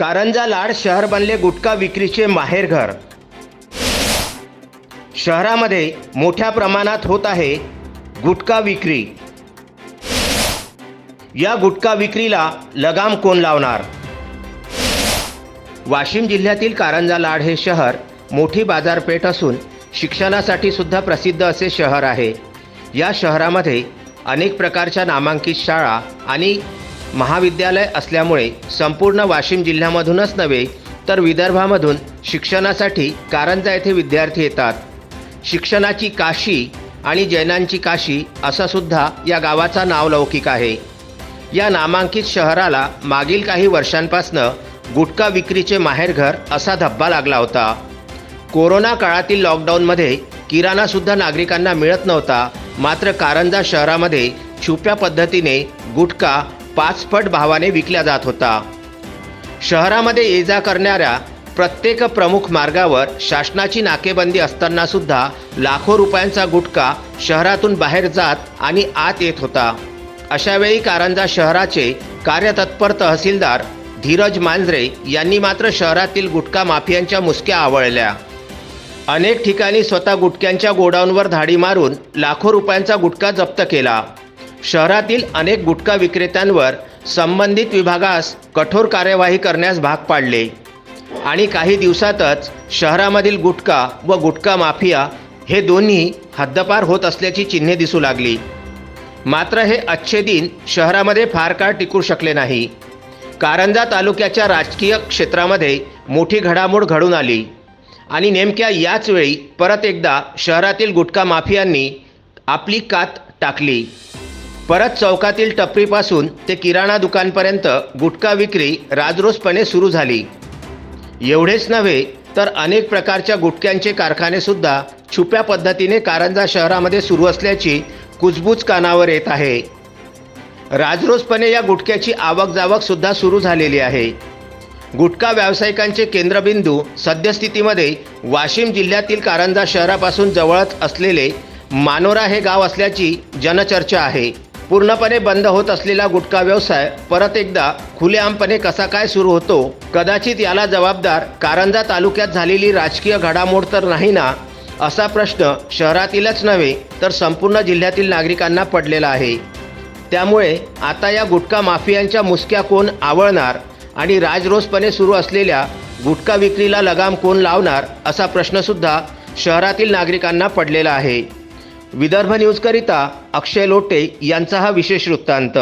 कारंजा लाड शहर बनले गुटखा विक्रीचे माहेरघर शहरामध्ये मोठ्या प्रमाणात होत आहे गुटखा विक्री. या गुटखा विक्रीला लगाम कोण लावणार? वाशिम जिल्ह्यातील कारंजा लाड हे शहर मोठी बाजारपेठ असून शिक्षणासाठी सुद्धा प्रसिद्ध असे शहर आहे. या शहरामध्ये अनेक प्रकारच्या नामांकित शाळा आणि महाविद्यालय असल्यामुळे संपूर्ण वाशिम जिल्ह्यामधूनच नव्हे तर विदर्भामधून शिक्षणासाठी कारंजा येथे विद्यार्थी येतात. शिक्षणाची काशी आणि जैनांची काशी असासुद्धा या गावाचा नावलौकिक आहे. या नामांकित शहराला मागील काही वर्षांपासनं गुटखा विक्रीचे माहेरघर असा धब्बा लागला होता. कोरोना काळातील लॉकडाऊनमध्ये किराणासुद्धा नागरिकांना मिळत नव्हता मात्र कारंजा शहरामध्ये छुप्या पद्धतीने गुटखा पाचपट भावाने विकला जात होता. शहरामध्ये ये जा करणाऱ्या प्रत्येक प्रमुख मार्गावर शासनाची नाकेबंदी असताना सुद्धा लाखो रुपयांचा गुटखा शहरातून बाहेर जात आणि आत येत होता. अशावेळी कारंजा शहराचे कार्यतत्पर तहसीलदार धीरज मांजरे यांनी मात्र शहरातील गुटखा माफियांच्या मुसक्या आवळल्या. अनेक ठिकाणी स्वतः गुटख्यांच्या गोडाऊनवर धाडी मारून लाखो रुपयांचा गुटखा जप्त केला. शहरातील अनेक गुटखा विक्रेत्यांवर संबंधित विभागास कठोर कार्यवाही करण्यास भाग पाडले. आणि काही दिवसातच शहरामधील गुटखा व गुटखा माफिया हे दोन्ही हद्दपार होत असल्याची चिन्हे दिसू लागली. मात्र हे अच्छे दिन शहरामध्ये फार काळ टिकू शकले नाही. कारंजा तालुक्याच्या राजकीय क्षेत्रामध्ये मोठी घडामोड घडून आली. आणि नेमक्या याच वेळी परत एकदा शहरातील गुटखा माफियांनी आपली कात टाकली. परत चौकातील टपरीपासून ते किराणा दुकानपर्यंत गुटखा विक्री राजरोसपणे सुरू झाली. एवढेच नव्हे तर अनेक प्रकारच्या गुटख्यांचे कारखानेसुद्धा छुप्या पद्धतीने कारंजा शहरामध्ये सुरू असल्याची कुजबूज कानावर येत आहे. राजरोसपणे या गुटख्याची आवक जावक सुद्धा सुरू झालेली आहे. गुटखा व्यावसायिकांचे केंद्रबिंदू सद्यस्थितीमध्ये वाशिम जिल्ह्यातील कारंजा शहरापासून जवळच असलेले मानोरा हे गाव असल्याची जनचर्चा आहे. पूर्णपणे बंद होत असलेला गुटखा व्यवसाय परत एकदा खुलेआमपणे कसा काय सुरू होतो? कदाचित याला जबाबदार कारंजा तालुक्यात झालेली राजकीय घडामोड तर नाही ना? असा प्रश्न शहरातीलच नव्हे तर संपूर्ण जिल्ह्यातील नागरिकांना पडलेला आहे. त्यामुळे आता या गुटखा माफियांच्या मुसक्या कोण आवळणार आणि राजरोसपणे सुरू असलेल्या गुटखा विक्रीला लगाम कोण लावणार असा प्रश्नसुद्धा शहरातील नागरिकांना पडलेला आहे. विदर्भ न्यूजकरिता अक्षय लोटे यांचा हा विशेष वृत्तांत.